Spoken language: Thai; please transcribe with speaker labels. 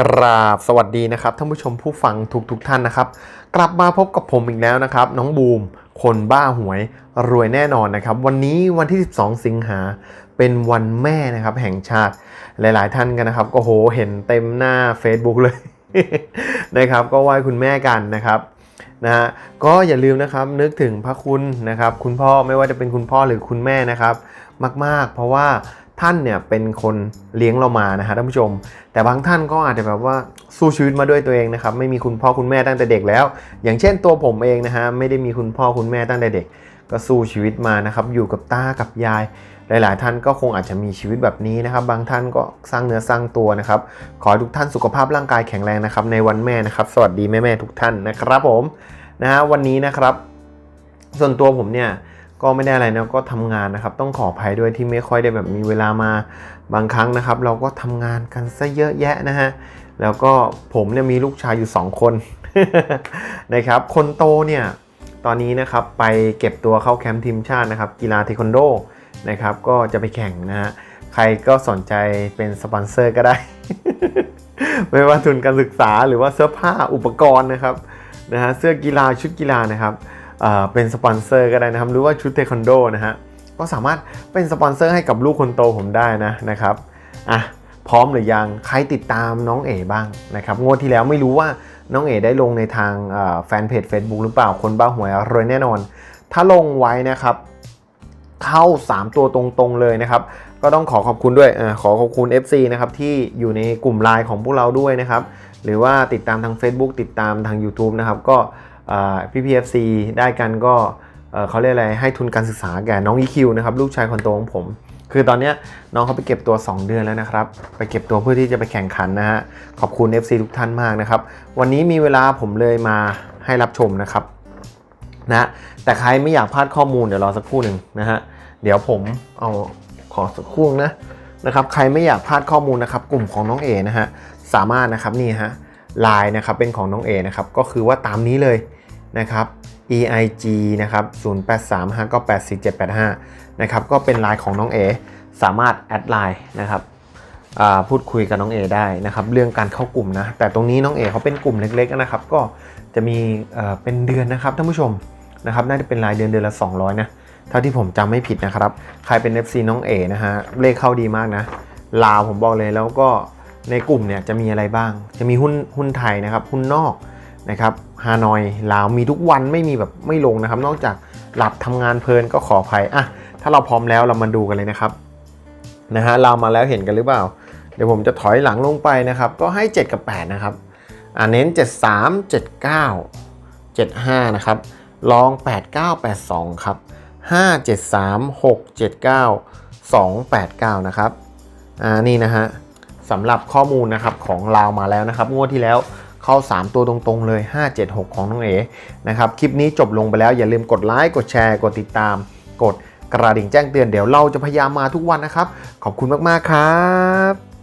Speaker 1: กราบสวัสดีนะครับท่านผู้ชมผู้ฟังทุกทุกท่านนะครับ กลับมาพบกับผมอีกแล้วนะครับ น้องบูม คนบ้าหวยรวยแน่นอนนะครับ วันนี้วันที่ 12 สิงหาเป็นวันแม่นะครับแห่งชาติหลาย ๆ ท่านกันนะครับก็โหเห็นเต็มหน้า Facebook เลย นะครับ ก็ไหว้คุณแม่กันนะครับนะฮะก็อย่าลืมนะครับนึกถึงพระคุณนะครับ คุณพ่อไม่ว่าจะเป็นคุณพ่อหรือคุณแม่นะครับ มาก ๆ เพราะว่า ท่านเนี่ยเป็นคนเลี้ยงเรามานะฮะท่านผู้ชม แต่บางท่านก็อาจจะแบบว่าสู้ชีวิตมาด้วยตัวเองนะครับไม่มีคุณพ่อคุณแม่ตั้งแต่เด็กแล้ว อย่างเช่นตัวผมเองนะฮะไม่ได้มีคุณพ่อคุณแม่ตั้งแต่เด็ก ก็สู้ชีวิตมานะครับอยู่กับตากับยาย หลาย ๆ ท่านก็คงอาจจะมีชีวิตแบบนี้นะครับ บางท่านก็สร้างเนื้อสร้างตัวนะครับ ขอให้ทุกท่านสุขภาพร่างกายแข็งแรงนะครับในวันแม่นะครับ สวัสดีแม่ๆทุกท่านนะครับผมนะฮะวันนี้นะครับ ส่วนตัวผมเนี่ย ก็ไม่ได้อะไรนะก็ทำงานนะครับ ต้องขออภัยด้วยที่ไม่ค่อยได้แบบมีเวลามาบางครั้งนะครับ เราก็ทำงานกันซะเยอะแยะนะฮะแล้วก็ผมเนี่ยมีลูกชายอยู่ 2 คนนะครับ คนโตเนี่ยตอนนี้นะครับไปเก็บตัวเข้าแคมป์ทีมชาตินะครับ กีฬาเทควันโดนะครับก็จะไปแข่งนะฮะใครก็สนใจเป็นสปอนเซอร์ก็ได้ ไม่ว่าทุนการศึกษาหรือว่าเสื้อผ้าอุปกรณ์นะครับนะฮะเสื้อกีฬาชุดกีฬานะครับ เป็นสปอนเซอร์ก็ได้นะครับ หรือว่าชุดเทควันโดนะฮะ ก็สามารถเป็นสปอนเซอร์ให้กับลูกคนโตผมได้นะนะครับ อะ พร้อมหรือยัง ใครติดตามน้องเอ๋บ้างนะครับ งวดที่แล้วไม่รู้ว่าน้องเอ๋ได้ลงในทางแฟนเพจ Facebook หรือเปล่า คนบ้าหวยรวยแน่นอน ถ้าลงไว้นะครับเข้า 3 ตัวตรงๆเลยนะครับ ก็ต้องขอขอบคุณด้วยอขอขอบคุณ FC นะครับที่อยู่ในกลุ่มไลน์ของพวกเราด้วยนะครับ หรือว่าติดตามทาง Facebook ติดตามทาง YouTube นะครับ ก็ พี่พีเอฟซีได้กันก็เขาเรียกอะไรให้ทุนการศึกษาแก่น้อง EQ นะครับลูกชายคนโตของผม คือตอนนี้น้องเขาไปเก็บตัว 2 เดือนแล้วนะครับ ไปเก็บตัวเพื่อที่จะไปแข่งขันนะฮะขอบคุณ FC ทุกท่านมากนะครับ วันนี้มีเวลาผมเลยมาให้รับชมนะครับนะแต่ใครไม่อยากพลาดข้อมูลเดี๋ยวรอสักครู่หนึ่งนะฮะเดี๋ยวผมเอาขอสักครู่นะนะครับ ใครไม่อยากพลาดข้อมูลนะครับ กลุ่มของน้องเอนะฮะสามารถนะครับนี่ฮะ ไลน์นะครับเป็นของน้องเอนะครับก็คือว่าตามนี้เลยนะครับ eig นะครับ0835984785 นะครับก็เป็นไลน์ของน้องเอสามารถแอดไลน์นะครับพูดคุยกับน้องเอได้นะครับเรื่องการเข้ากลุ่มนะแต่ตรงนี้น้องเอเขาเป็นกลุ่มเล็กๆนะครับ ก็จะมีเอ่อเป็นเดือนนะครับท่านผู้ชมนะครับน่าจะเป็นรายเดือนเดือนละ 200 นะเท่าที่ผมจำไม่ผิดนะครับ ใครเป็น FC น้องเอนะฮะเลขเข้าดีมากนะลาวผมบอกเลยแล้วก็ ในกลุ่มเนี่ยจะมีอะไรบ้าง จะมีหุ้นหุ้นไทยนะครับ หุ้นนอกนะครับฮานอยลาวมีทุกวันไม่มีแบบไม่ลงนะครับ นอกจากหลับทำงานเพลินก็ขออภัยอะถ้าเราพร้อมแล้วเรามาดูกันเลยนะครับนะฮะเรามาแล้วเห็นกันหรือเปล่า เดี๋ยวผมจะถอยหลังลงไปนะครับ ก็ให้ 7 กับ 8 นะครับอ่าเน้น 73 79 75 นะครับลอง 89 82 ครับ 573 679 289 นะครับอ่านี่นะฮะ สำหรับข้อมูลนะครับของลาวมาแล้วนะครับงวดที่แล้วเข้า 3 ตัวตรงๆเลย 576 ของน้องเอนะครับคลิปนี้จบลงไปแล้วอย่าลืมกดไลค์กดแชร์กดติดตาม กดกระดิ่งแจ้งเตือนเดี๋ยวเราจะพยายามมาทุกวันนะครับ ขอบคุณมากๆครับ